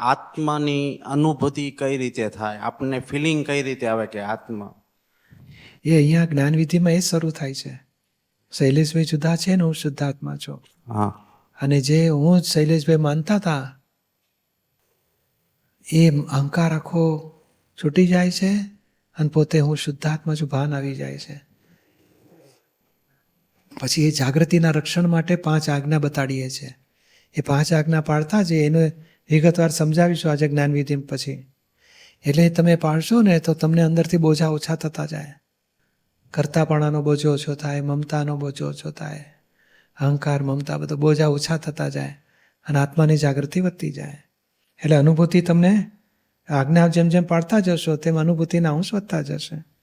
આત્માની અનુભૂતિ કઈ રીતે થાય? આપણને ફિલિંગ કઈ રીતે આવે કે આત્મા? એ અહીંયા જ્ઞાનવિધિમાં એ શરૂ થાય છે. શૈલેષભાઈ જુદા છે ને હું શુદ્ધાત્મા છું. હા. અને જે હું જ શૈલેષભાઈ માનતા હતા એ અહંકાર આખો છૂટી જાય છે અને પોતે હું શુદ્ધાત્મા છું ભાન આવી જાય છે. પછી એ જાગૃતિના રક્ષણ માટે પાંચ આજ્ઞા બતાડીએ છીએ એ પાંચ આજ્ઞા પાળતા જ એને વિગતવાર સમજાવીશું આજે જ્ઞાનવિધિ પછી. એટલે તમે પાળશો ને તો તમને અંદરથી બોજા ઓછા થતા જાય. કરતાપણાનો બોજો ઓછો થાય, મમતાનો બોજો ઓછો થાય, અહંકાર, મમતા બધો બોજા ઓછા થતા જાય અને આત્માની જાગૃતિ વધતી જાય. એટલે અનુભૂતિ તમને આજ્ઞા જેમ જેમ પાડતા જશો, તેમ અનુભૂતિના અંશ વધતા જશે.